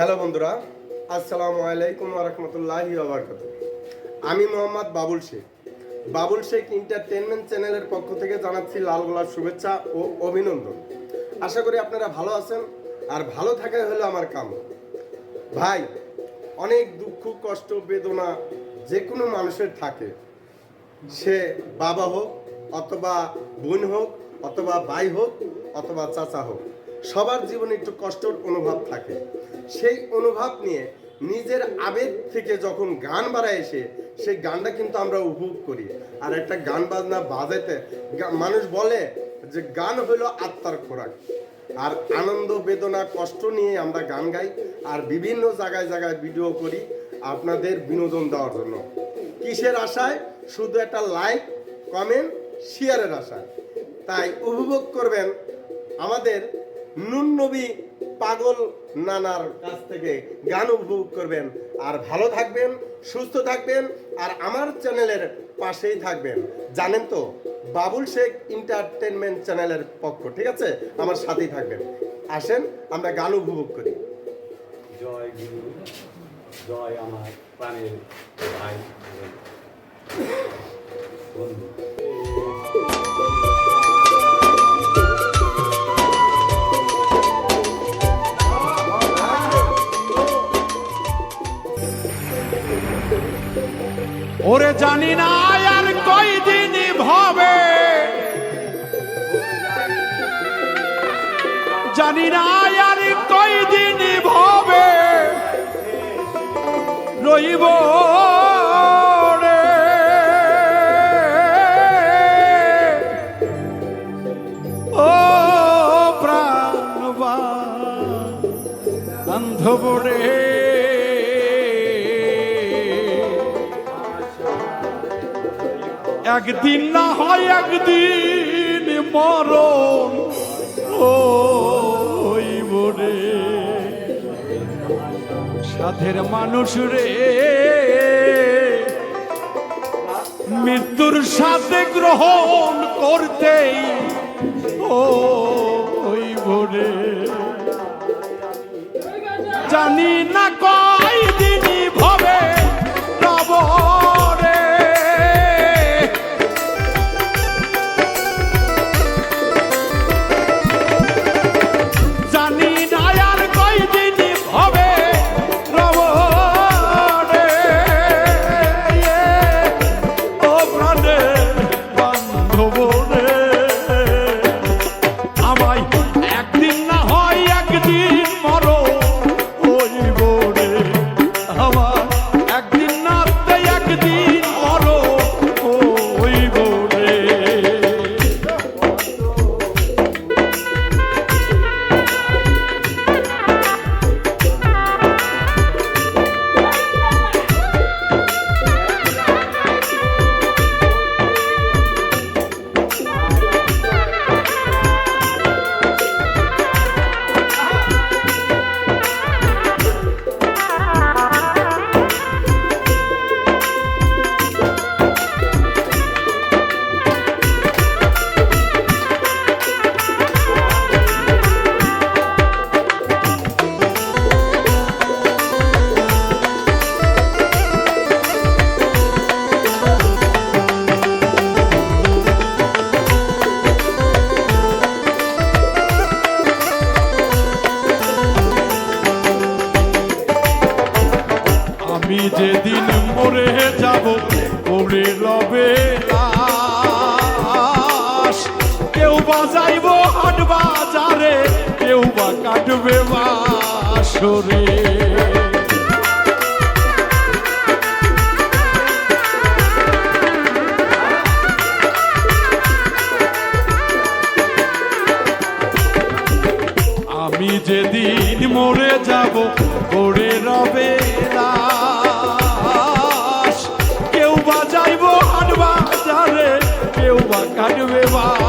Hello বন্ধুরা, আসসালামু আলাইকুম রহমতুল্লাহি আবরকাত আমি মোহাম্মদ বাবুল শেখ। বাবুল শেখ এন্টারটেনমেন্ট চ্যানেলের পক্ষ থেকে জানাচ্ছি লাল গোলার শুভেচ্ছা ও অভিনন্দন। আশা করি আপনারা ভালো আছেন আর ভালো থাকাই হলো আমার কাম ভাই, অনেক দুঃখ, কষ্ট, বেদনা যে কোনো মানুষের থাকে। সে বাবা হোক অথবা বোন হোক অথবা ভাই হোক অথবা চাচা হোক। সবার জীবনে একটু কষ্টর অনুভব থাকে। সেই অনুভব নিয়ে নিজের আবেগ থেকে যখন গান বাড়ায় এসে, সেই গানটা কিন্তু আমরা উপভোগ করি। আর একটা গান বাজনা বাজাইতে মানুষ বলে যে গান হলো আত্মার খোরাক। আর আনন্দ, বেদনা, কষ্ট নিয়ে আমরা গান গাই আর বিভিন্ন জায়গায় জায়গায় ভিডিও করি আপনাদের বিনোদন দেওয়ার জন্য। কিসের আশায়? শুধু একটা লাইক, কমেন্ট, শেয়ারের আশায়। তাই উপভোগ করবেন আমাদের নুন নবী পাগল নানার কাছ থেকে গান উপভোগ করবেন। আর ভালো থাকবেন, সুস্থ থাকবেন, আর আমার চ্যানেলের পাশেই থাকবেন। জানেন তো, বাবুল শেখ এন্টারটেনমেন্ট চ্যানেলের পক্ষ, ঠিক আছে? আমার সাথেই থাকবেন। আসেন, আমরা গান উপভোগ করি। জয় গুরু, জয় আমার প্রাণের ভাই। বন্ধু ওরে জানি না আর কয়দিন ভবে। জানি না আর কয়দিন ভবে। রইব একদিন না হয় একদিন মরণ হইব রে। সাধের মানুষ রে, মৃত্যুর সাথে গ্রহণ করতেই ও হইব রে। জানি না কয় যেদিন মরে যাব, ওরে লবে কেউ বাজাইব হাট বাজারে, কেউ বা কাটবে বাসরে আমি যেদিন মরে যাব করে রবে লাশ। কেউ বা